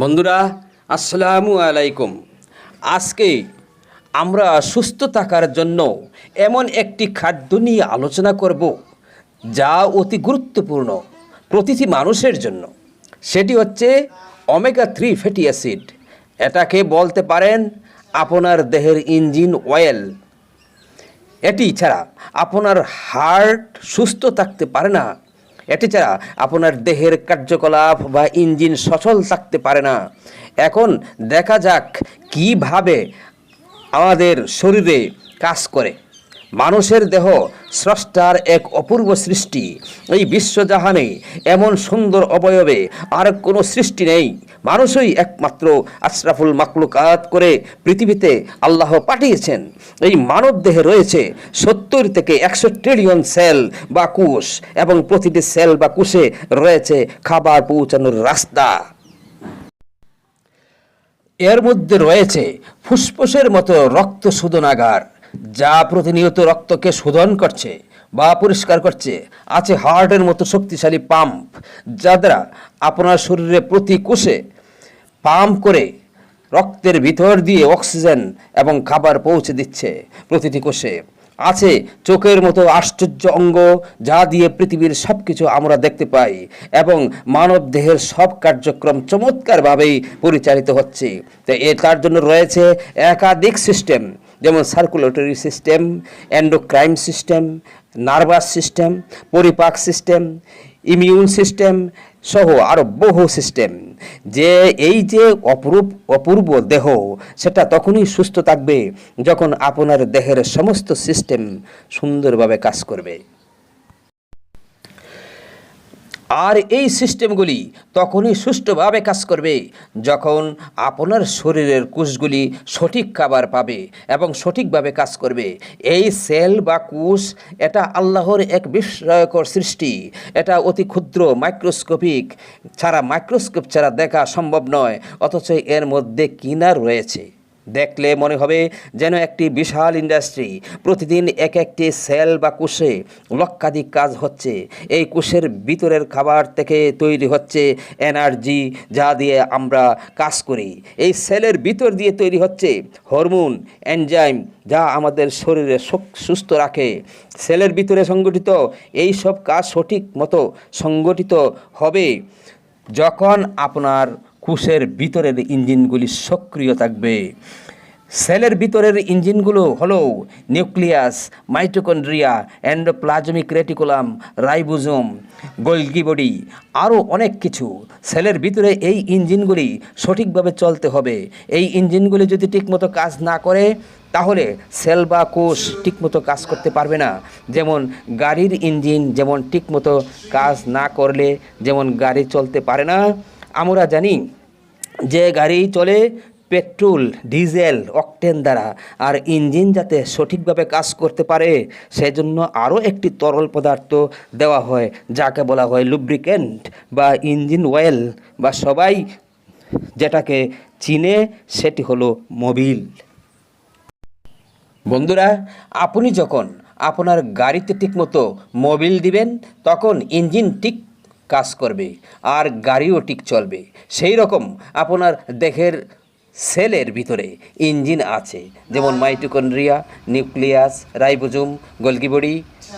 বন্ধুরা, আসসালামু আলাইকুম। আজকে আমরা সুস্থ থাকার জন্য এমন একটি খাদ্য নিয়ে আলোচনা করব, যা অতি গুরুত্বপূর্ণ প্রতিটি মানুষের জন্য। সেটি হচ্ছে অমেগা থ্রি ফ্যাটি অ্যাসিড এটাকে বলতে পারেন আপনার দেহের ইঞ্জিন অয়েল এটি ছাড়া আপনার হার্ট সুস্থ থাকতে পারে না। এটি ছাড়া আপনার দেহের কার্যকলাপ বা ইঞ্জিন সচল থাকতে পারে না। এখন দেখা যাক কীভাবে আমাদের শরীরে কাজ করে। মানুষের দেহ স্রষ্টার এক অপূর্ব সৃষ্টি। এই বিশ্বজাহানে এমন সুন্দর অবয়বে আর কোনো সৃষ্টি নেই। মানুষই একমাত্র আশরাফুল মাকলুকাত করে পৃথিবীতে আল্লাহ পাঠিয়েছেন। এই মানব দেহে রয়েছে সত্তর থেকে একশো ট্রিলিয়ন সেল বা কোষ এবং প্রতিটি সেল বা কোষে রয়েছে খাবার পৌঁছানোর রাস্তা। এর মধ্যে রয়েছে ফুসফুসের মতো রক্ত শোধনাগার যা প্রতিনিয়ত রক্তকে শোধন করছে বা পরিষ্কার করছে, আছে হার্টের মতো শক্তিশালী পাম্প, যা দ্বারা আপনার শরীরে প্রতি কোষে পাম্প করে রক্তের ভিতর দিয়ে অক্সিজেন এবং খাবার পৌঁছে দিচ্ছে প্রতিটি কোষে। আছে চোখের মতো আশ্চর্য অঙ্গ যা দিয়ে পৃথিবীর সব কিছু আমরা দেখতে পাই এবং মানব দেহের সব কার্যক্রম চমৎকারভাবেই পরিচালিত হচ্ছে। তো এ তার জন্য রয়েছে একাধিক সিস্টেম। যেমন circulatory system endocrine system nervous system পরিপাক সিস্টেম ইমিউন সিস্টেম সহ আরও বহু সিস্টেম যে এই যে অপরূপ, অপূর্ব দেহ, সেটা তখনই সুস্থ থাকবে যখন আপনার দেহের সমস্ত সিস্টেম সুন্দরভাবে কাজ করবে। আর এই সিস্টেমগুলি তখনই সুষ্ঠুভাবে কাজ করবে যখন আপনার শরীরের কোষগুলি সঠিক খাবার পাবে এবং সঠিকভাবে কাজ করবে। এই সেল বা কোষ এটা আল্লাহর এক বিস্ময়কর সৃষ্টি। এটা অতি ক্ষুদ্র মাইক্রোস্কোপিক ছাড়া মাইক্রোস্কোপ ছাড়া দেখা সম্ভব নয়, অথচ এর মধ্যে কিনা রয়েছে। দেখলে মনে হবে যেন একটি বিশাল ইন্ডাস্ট্রি প্রতিদিন এক একটি সেল বা কোষে লক্ষাধিক কাজ হচ্ছে। এই কোষের ভিতরের খাবার থেকে তৈরি হচ্ছে এনার্জি যা দিয়ে আমরা কাজ করি। এই সেলের ভিতর দিয়ে তৈরি হচ্ছে হরমোন এনজাইম যা আমাদের শরীরে সুস্থ রাখে। সেলের ভিতরে সংগঠিত এই সব কাজ সঠিক মতো সংগঠিত হবে যখন আপনার কোষের ভিতরের ইঞ্জিনগুলি সক্রিয় থাকবে। সেলের ভিতরের ইঞ্জিনগুলো হলো nucleus, mitochondria, endoplasmic reticulum, ribosome Golgi body আরও অনেক কিছু। সেলের ভিতরে এই ইঞ্জিনগুলি সঠিকভাবে চলতে হবে। এই ইঞ্জিনগুলি যদি ঠিকমতো কাজ না করে, তাহলে সেল বা কোষ ঠিকমতো কাজ করতে পারবে না। যেমন গাড়ির ইঞ্জিন যেমন ঠিকমতো কাজ না করলে, যেমন গাড়ি চলতে পারে না আমরা জানি যে গাড়ি চলে পেট্রোল, ডিজেল, অকটেন দ্বারা আর ইঞ্জিন যাতে সঠিকভাবে কাজ করতে পারে, সেজন্য আরও একটি তরল পদার্থ দেওয়া হয়, যাকে বলা হয় লুব্রিকেন্ট বা ইঞ্জিন অয়েল বা সবাই যেটাকে চিনে সেটি হলো মোবিল। বন্ধুরা, আপনি যখন আপনার গাড়িতে ঠিকমতো মোবিল দিবেন, তখন ইঞ্জিন ঠিক কাজ করবে আর গাড়িও ঠিক চলবে। সেই রকম আপনার দেহের সেলের ভিতরে ইঞ্জিন আছে যেমন mitochondria nucleus ribosome Golgi body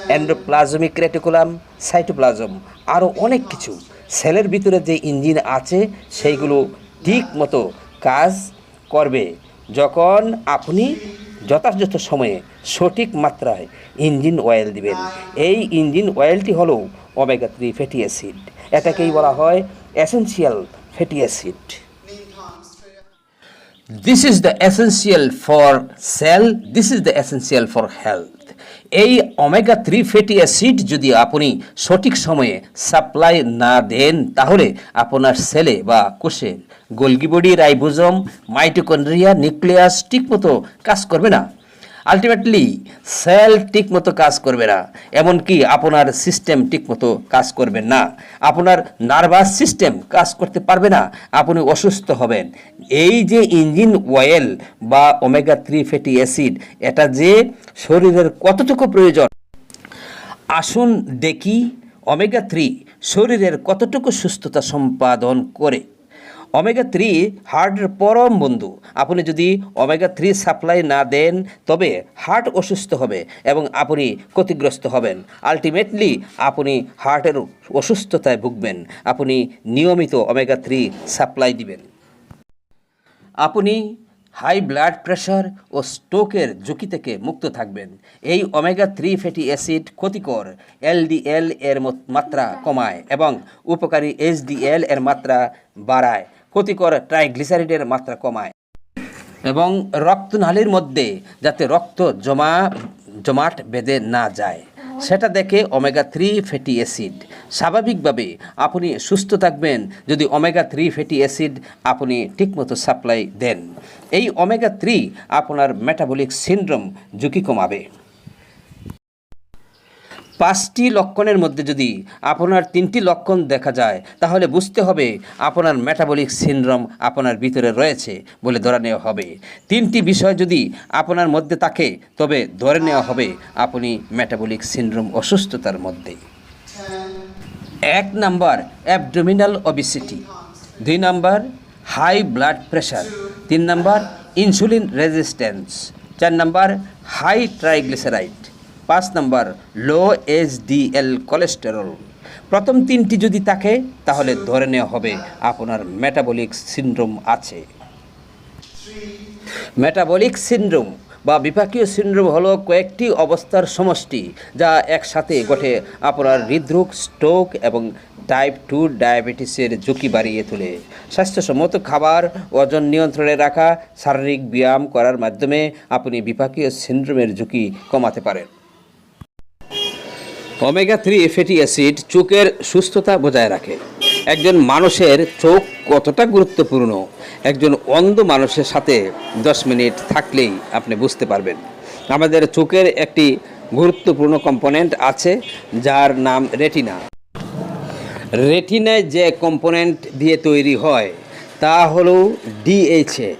endoplasmic reticulum cytoplasm আরও অনেক কিছু। সেলের ভিতরে যে ইঞ্জিন আছে সেইগুলো ঠিক মতো কাজ করবে। যখন আপনি যথাযথ সময়ে সঠিক মাত্রায় ইঞ্জিন অয়েল দিবেন এই ইঞ্জিন অয়েলটি হলো ওমেগা থ্রি ফ্যাটি অ্যাসিড এটাকেই বলা হয় essential fatty acid this is the essential for cell this is the essential for health এই অমেগা থ্রি ফ্যাটি অ্যাসিড যদি আপনি সঠিক সময়ে সাপ্লাই না দেন, তাহলে আপনার সেলে বা কোষে গোলগিবডি, রাইবোজম মাইটোকন্ড্রিয়া নিউক্লিয়াস ঠিকমতো কাজ করবে না। আলটিমেটলি সেল ঠিকমতো কাজ করবে না, এমনকি আপনার সিস্টেম ঠিকমতো কাজ করবে না। আপনার নার্ভাস সিস্টেম কাজ করতে পারবে না, আপনি অসুস্থ হবেন। এই যে ইঞ্জিন অয়েল বা ওমেগা থ্রি ফ্যাটি অ্যাসিড এটা যে শরীরের কতটুকু প্রয়োজন, আসুন দেখি ওমেগা থ্রি শরীরের কতটুকু সুস্থতা সম্পাদন করে। ওমেগা থ্রি হার্টের পরম বন্ধু। আপনি যদি ওমেগা থ্রি সাপ্লাই না দেন, তবে হার্ট অসুস্থ হবে এবং আপনি ক্ষতিগ্রস্ত হবেন। আলটিমেটলি আপনি হার্টের অসুস্থতায় ভুগবেন। আপনি নিয়মিত ওমেগা থ্রি সাপ্লাই দিবেন। আপনি হাই ব্লাড প্রেশার ও স্ট্রোকের ঝুঁকি থেকে মুক্ত থাকবেন। এই ওমেগা থ্রি ফ্যাটি অ্যাসিড ক্ষতিকর এলডিএল এর মাত্রা কমায় এবং উপকারী এইচডিএল এর মাত্রা বাড়ায়। ক্ষতিকর ট্রাইগ্লিসারিডের মাত্রা কমায়। এবং রক্তনালীর মধ্যে যাতে রক্ত জমা, জমাট বেঁধে না যায়, সেটা দেখে ওমেগা থ্রি ফ্যাটি অ্যাসিড স্বাভাবিকভাবে আপনি সুস্থ থাকবেন যদি ওমেগা থ্রি ফ্যাটি অ্যাসিড আপনি ঠিকমতো সাপ্লাই দেন। এই ওমেগা থ্রি আপনার মেটাবলিক সিনড্রোম ঝুঁকি কমাবে। পাঁচটি লক্ষণের মধ্যে যদি আপনার তিনটি লক্ষণ দেখা যায়, তাহলে বুঝতে হবে আপনার মেটাবলিক সিনড্রোম আপনার ভিতরে রয়েছে বলে ধরে নেওয়া হবে। তিনটি বিষয় যদি আপনার মধ্যে থাকে, তবে ধরে নেওয়া হবে আপনি মেটাবলিক সিনড্রোম অসুস্থতার মধ্যে। এক নাম্বার অ্যাবডোমিনাল অবিসিটি দুই নাম্বার হাই ব্লাড প্রেশার তিন নাম্বার ইনসুলিন রেজিস্ট্যান্স চার নাম্বার হাই ট্রাইগ্লিসারাইড পাঁচ নম্বর লো এইচডিএল কোলেস্টেরল প্রথম তিনটি যদি থাকে, তাহলে ধরে নেওয়া হবে আপনার মেটাবলিক সিন্ড্রোম আছে। মেটাবলিক সিন্ড্রোম বা বিপাকীয় সিন্ড্রোম হলো কয়েকটি অবস্থার সমষ্টি যা একসাথে ঘটে আপনার হৃদরোগ স্ট্রোক এবং টাইপ টু ডায়াবেটিসের ঝুঁকি বাড়িয়ে তোলে। স্বাস্থ্যসম্মত খাবার, ওজন নিয়ন্ত্রণে রাখা, শারীরিক ব্যায়াম করার মাধ্যমে আপনি বিপাকীয় সিন্ড্রোমের ঝুঁকি কমাতে পারেন। ওমেগা থ্রি ফ্যাটি অ্যাসিড চোখের সুস্থতা বজায় রাখে। একজন মানুষের চোখ কতটা গুরুত্বপূর্ণ? একজন অন্ধ মানুষের সাথে দশ মিনিট থাকলেই আপনি বুঝতে পারবেন। আমাদের চোখের একটি গুরুত্বপূর্ণ কম্পোনেন্ট আছে, যার নাম রেটিনা রেটিনায় যে কম্পোনেন্ট দিয়ে তৈরি হয়, তা হলো ডিএইচএ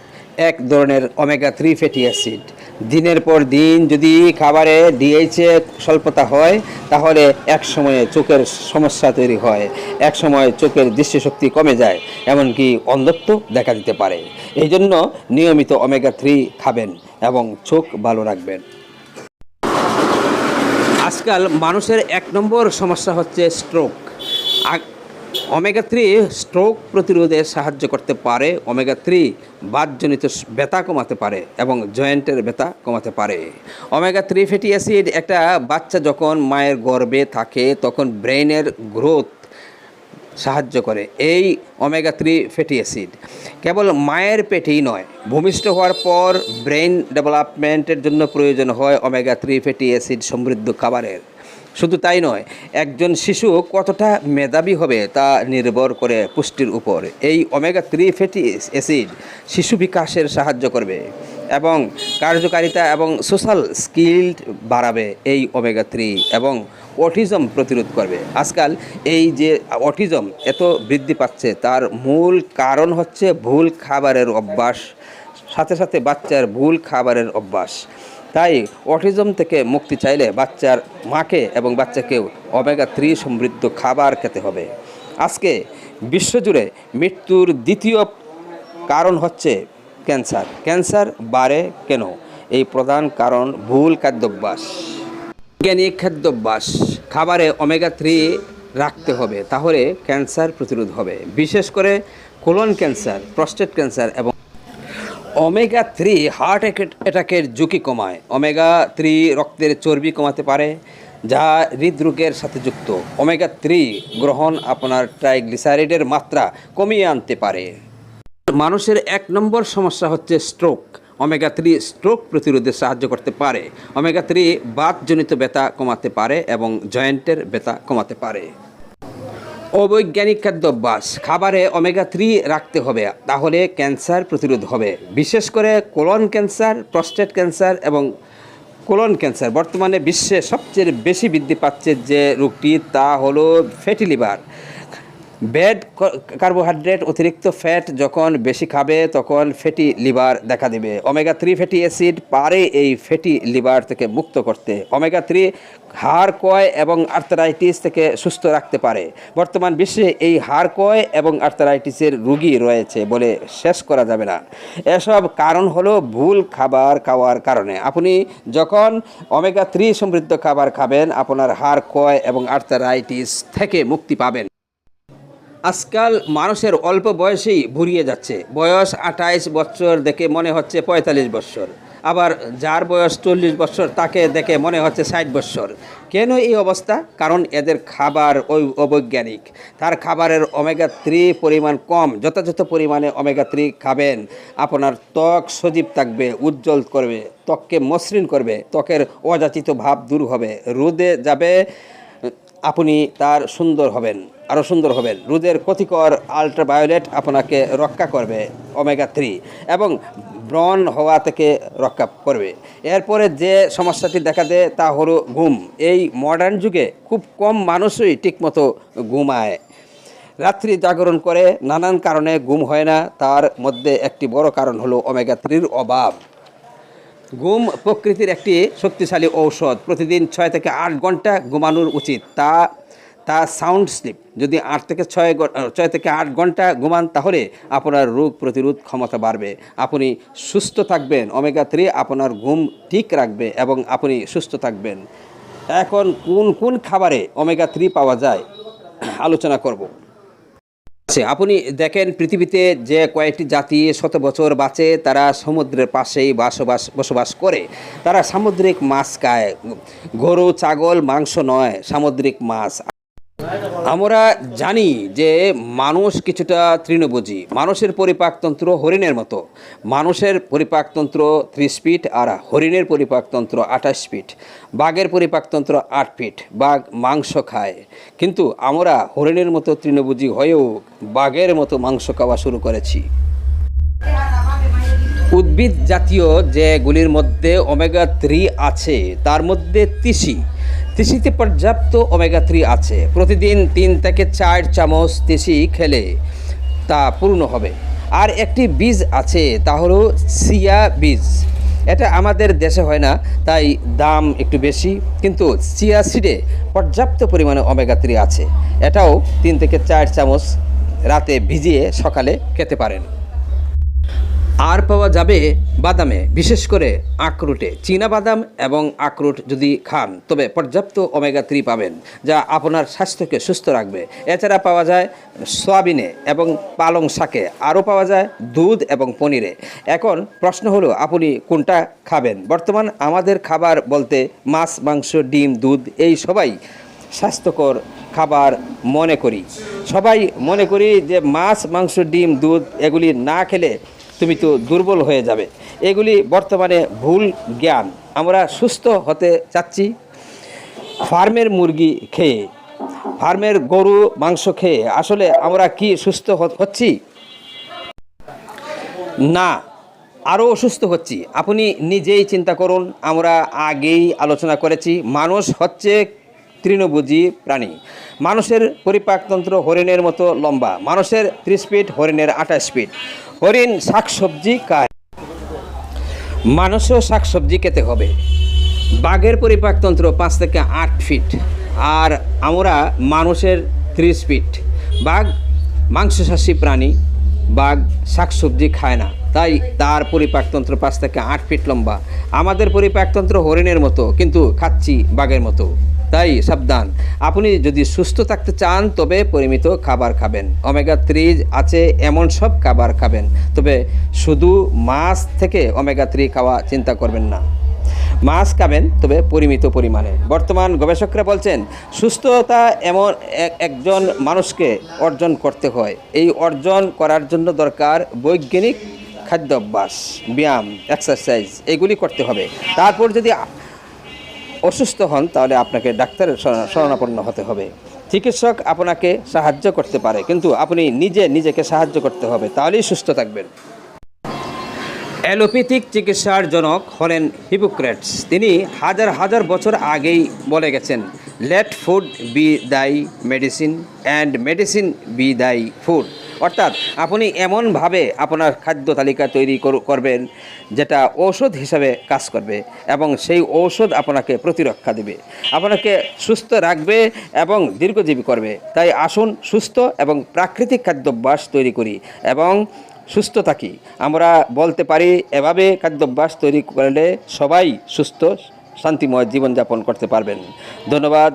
এক ধরনের ওমেগা থ্রি ফ্যাটি অ্যাসিড দিনের পর দিন যদি খাবারে ডিএইচএ স্বল্পতা হয়, তাহলে এক সময়ে চোখের সমস্যা তৈরি হয়, এক সময় চোখের দৃষ্টিশক্তি কমে যায়, এমনকি অন্ধত্ব দেখা দিতে পারে। এই জন্য নিয়মিত ওমেগা থ্রি খাবেন এবং চোখ ভালো রাখবেন। আজকাল মানুষের এক নম্বর সমস্যা হচ্ছে স্ট্রোক ওমেগা থ্রি স্ট্রোক প্রতিরোধে সাহায্য করতে পারে ওমেগা থ্রি বাতজনিত ব্যথা কমাতে পারে এবং জয়েন্টের ব্যথা কমাতে পারে। ওমেগা থ্রি ফ্যাটি অ্যাসিড একটা বাচ্চা যখন মায়ের গর্ভে থাকে, তখন ব্রেনের গ্রোথ সাহায্য করে। এই ওমেগা থ্রি ফ্যাটি অ্যাসিড কেবল মায়ের পেটেই নয়, ভূমিষ্ঠ হওয়ার পর ব্রেন ডেভেলপমেন্টের জন্য প্রয়োজন হয় ওমেগা থ্রি ফ্যাটি অ্যাসিড সমৃদ্ধ খাবারের। শুধু তাই নয়, একজন শিশু কতটা মেধাবী হবে তা নির্ভর করে পুষ্টির উপর। এই ওমেগা থ্রি ফ্যাটি অ্যাসিড শিশু বিকাশের সাহায্য করবে এবং কার্যকারিতা এবং সোশ্যাল স্কিল বাড়াবে এই ওমেগা থ্রি এবং অটিজম প্রতিরোধ করবে। আজকাল এই যে অটিজম এত বৃদ্ধি পাচ্ছে, তার মূল কারণ হচ্ছে ভুল খাবারের অভ্যাস, সাথে সাথে বাচ্চার ভুল খাবারের অভ্যাস। তাই অটিজম থেকে মুক্তি চাইলে বাচ্চার মাকে এবং বাচ্চাকেও ওমেগা থ্রি সমৃদ্ধ খাবার খেতে হবে। আজকে বিশ্বজুড়ে মৃত্যুর দ্বিতীয় কারণ হচ্ছে ক্যান্সার। ক্যান্সার বাড়ে কেন? এই প্রধান কারণ ভুল খাদ্যাভ্যাস। বৈজ্ঞানিক খাদ্যাভ্যাস। খাবারে অমেগা থ্রি রাখতে হবে, তাহলে ক্যান্সার প্রতিরোধ হবে। বিশেষ করে কোলন ক্যান্সার, প্রস্টেট ক্যান্সার এবং ওমেগা থ্রি হার্ট অ্যাটাকের ঝুঁকি কমায়। ওমেগা থ্রি রক্তের চর্বি কমাতে পারে, যা হৃদরোগের সাথে যুক্ত। ওমেগা থ্রি গ্রহণ আপনার ট্রাইগ্লিসারাইডের মাত্রা কমিয়ে আনতে পারে। মানুষের এক নম্বর সমস্যা হচ্ছে স্ট্রোক ওমেগা থ্রি স্ট্রোক প্রতিরোধে সাহায্য করতে পারে। ওমেগা থ্রি বাতজনিত ব্যথা কমাতে পারে এবং জয়েন্টের ব্যথা কমাতে পারে। অবৈজ্ঞানিক খাদ্যাভ্যাস খাবারে অমেগা থ্রি রাখতে হবে, তাহলে ক্যান্সার প্রতিরোধ হবে। বিশেষ করে কোলন ক্যান্সার প্রস্টেট ক্যান্সার এবং কোলন ক্যান্সার বর্তমানে বিশ্বে সবচেয়ে বেশি বৃদ্ধি পাচ্ছে যে রোগটি, তা হলো ফ্যাটি লিভার ব্যাড কার্বোহাইড্রেট অতিরিক্ত ফ্যাট যখন বেশি খাবে, তখন ফ্যাটি লিভার দেখা দেবে। ওমেগা থ্রি ফ্যাটি অ্যাসিড পারে এই ফ্যাটি লিভার থেকে মুক্ত করতে। ওমেগা থ্রি হাড়, কয় এবং আর্থারাইটিস থেকে সুস্থ রাখতে পারে। বর্তমান বিশ্বে এই হাড়, কয় এবং আর্থারাইটিসের রুগী রয়েছে বলে শেষ করা যাবে না। এসব কারণ হলো ভুল খাবার খাওয়ার কারণে। আপনি যখন ওমেগা থ্রি সমৃদ্ধ খাবার খাবেন, আপনার হাড়, কয় এবং আর্থারাইটিস থেকে মুক্তি পাবেন। আজকাল মানুষের অল্প বয়সেই ভুরিয়ে যাচ্ছে। বয়স আঠাইশ বছর দেখে মনে হচ্ছে পঁয়তাল্লিশ বছর। আবার যার বয়স চল্লিশ বছর তাকে দেখে মনে হচ্ছে ষাট বছর। কেন এই অবস্থা? কারণ এদের খাবার ওই অবৈজ্ঞানিক। তার খাবারের ওমেগা থ্রি পরিমাণ কম, যথাযথ পরিমাণে ওমেগা থ্রি খাবেন। আপনার ত্বক সজীব থাকবে, উজ্জ্বল করবে, ত্বককে মসৃণ করবে, ত্বকের অযাচিত ভাব দূর হবে। রোদে যাবে, আপনি তার সুন্দর হবেন। আরও সুন্দর হবেন রোদের ক্ষতিকর আল্ট্রাভায়োলেট আপনাকে রক্ষা করবে ওমেগা থ্রি এবং ব্রণ হওয়া থেকে রক্ষা করবে। এরপরে যে সমস্যাটি দেখা দেয় তা হলো ঘুম। এই মডার্ন যুগে খুব কম মানুষই ঠিকমতো ঘুমায়। রাত্রি জাগরণ করে নানান কারণে ঘুম হয় না, তার মধ্যে একটি বড় কারণ হলো ওমেগা থ্রির অভাব। ঘুম প্রকৃতির একটি শক্তিশালী ঔষধ। প্রতিদিন ছয় থেকে আট ঘণ্টা ঘুমানোর উচিত। তা তা সাউন্ড স্লিপ যদি আট থেকে ছয় ছয় থেকে আট ঘণ্টা ঘুমান, তাহলে আপনার রোগ প্রতিরোধ ক্ষমতা বাড়বে। আপনি সুস্থ থাকবেন। ওমেগা থ্রি আপনার ঘুম ঠিক রাখবে এবং আপনি সুস্থ থাকবেন। এখন কোন কোন খাবারে ওমেগা থ্রি পাওয়া যায়? আলোচনা করব। আছে আপনি দেখেন পৃথিবীতে যে কয়েকটি জাতি শত বছর বাঁচে, তারা সমুদ্রের পাশেই বাসবাস, বসবাস করে। তারা সামুদ্রিক মাছ খায়। গরু, ছাগল, মাংস নয়, সামুদ্রিক মাছ। আমরা জানি যে মানুষ কিছুটা তৃণভোজী। মানুষের পরিপাকতন্ত্র হরিণের মতো। মানুষের পরিপাকতন্ত্র ত্রিশ ফিট আর হরিণের পরিপাকতন্ত্র আঠাশ ফিট। বাঘের পরিপাকতন্ত্র আট ফিট। বাঘ মাংস খায়। কিন্তু আমরা হরিণের মতো তৃণভোজী হয়েও বাঘের মতো মাংস খাওয়া শুরু করেছি। উদ্ভিদ জাতীয় যেগুলির মধ্যে ওমেগা থ্রি আছে, তার মধ্যে তিসি তিসিতে পর্যাপ্ত ওমেগা থ্রি আছে। প্রতিদিন তিন থেকে চার চামচ তিসি খেলে তা পূর্ণ হবে। আর একটি বীজ আছে, তা হলো সিয়া বীজ। এটা আমাদের দেশে হয় না, তাই দাম একটু বেশি। কিন্তু চিয়া সিডে পর্যাপ্ত পরিমাণে ওমেগা থ্রি আছে। এটাও তিন থেকে চার চামচ রাতে ভিজিয়ে সকালে খেতে পারেন। আর পাওয়া যাবে বাদামে, বিশেষ করে আখরুটে। চীনা বাদাম এবং আখরুট যদি খান, তবে পর্যাপ্ত ওমেগা থ্রি পাবেন, যা আপনার স্বাস্থ্যকে সুস্থ রাখবে। এছাড়া পাওয়া যায় সয়াবিনে এবং পালং শাকে, আরও পাওয়া যায় দুধ এবং পনিরে। এখন প্রশ্ন হলো, আপনি কোনটা খাবেন? বর্তমান আমাদের খাবার বলতে মাছ, মাংস, ডিম, দুধ, এই সবাই স্বাস্থ্যকর খাবার মনে করি। সবাই মনে করি যে মাছ, মাংস, ডিম, দুধ, এগুলি না খেলে তুমি তো দুর্বল হয়ে যাবে। এগুলি বর্তমানে ভুল জ্ঞান। আমরা সুস্থ হতে চাচ্ছি। ফার্মের মুরগি খেয়ে, ফার্মের গরু, মাংস খেয়ে আসলে আমরা কি সুস্থ হচ্ছি? না, আরও অসুস্থ হচ্ছি। আপনি নিজেই চিন্তা করুন, আমরা আগেই আলোচনা করেছি। মানুষ হচ্ছে তৃণভোজী প্রাণী। মানুষের পরিপাকতন্ত্র হরিণের মতো লম্বা। মানুষের ত্রিশ ফিট, হরিণের আঠাশ ফিট। হরিণ শাকসবজি খায়। মানুষও শাকসবজি খেতে হবে। বাঘের পরিপাকতন্ত্র পাঁচ থেকে আট ফিট। আর আমরা মানুষের ত্রিশ ফিট। বাঘ মাংসশাসী প্রাণী। বাঘ শাকসবজি খায় না। তাই তার পরিপাকতন্ত্র পাঁচ থেকে আট ফিট লম্বা। আমাদের পরিপাকতন্ত্র হরিণের মতো, কিন্তু খাচ্ছি বাঘের মতো। তাই সাবধান। আপনি যদি সুস্থ থাকতে চান, তবে পরিমিত খাবার খাবেন। ওমেগা থ্রি আছে এমন সব খাবার খাবেন, তবে শুধু মাছ থেকে ওমেগা থ্রি খাওয়া চিন্তা করবেন না। মাছ খাবেন, তবে পরিমিত পরিমাণে। বর্তমান গবেষকরা বলছেন, সুস্থতা এমন এক- একজন মানুষকে অর্জন করতে হয়। এই অর্জন করার জন্য দরকার বৈজ্ঞানিক খাদ্যাভ্যাস, ব্যায়াম, এক্সারসাইজ, এগুলি করতে হবে। তারপর যদি অসুস্থ হন, তাহলে আপনাকে ডাক্তারের শরণ- শরণাপন্ন হতে হবে। চিকিৎসক আপনাকে সাহায্য করতে পারে, কিন্তু আপনি নিজে নিজেকে সাহায্য করতে হবে, তাহলেই সুস্থ থাকবেন। অ্যালোপ্যাথিক চিকিৎসার জনক হলেন হিপোক্রেটস। তিনি হাজার হাজার বছর আগেই বলে গেছেন, let food be thy medicine and medicine be thy food. অর্থাৎ আপনি এমনভাবে আপনার খাদ্য তালিকা তৈরি করবেন যেটা ঔষধ হিসাবে কাজ করবে এবং সেই ঔষধ আপনাকে প্রতিরক্ষা দেবে। আপনাকে সুস্থ রাখবে এবং দীর্ঘজীবী করবে। তাই আসুন সুস্থ এবং প্রাকৃতিক খাদ্যাভ্যাস তৈরি করি এবং সুস্থ থাকি। আমরা বলতে পারি, এভাবে খাদ্যাভ্যাস তৈরি করলে সবাই সুস্থ, শান্তিময় জীবনযাপন করতে পারবেন। ধন্যবাদ।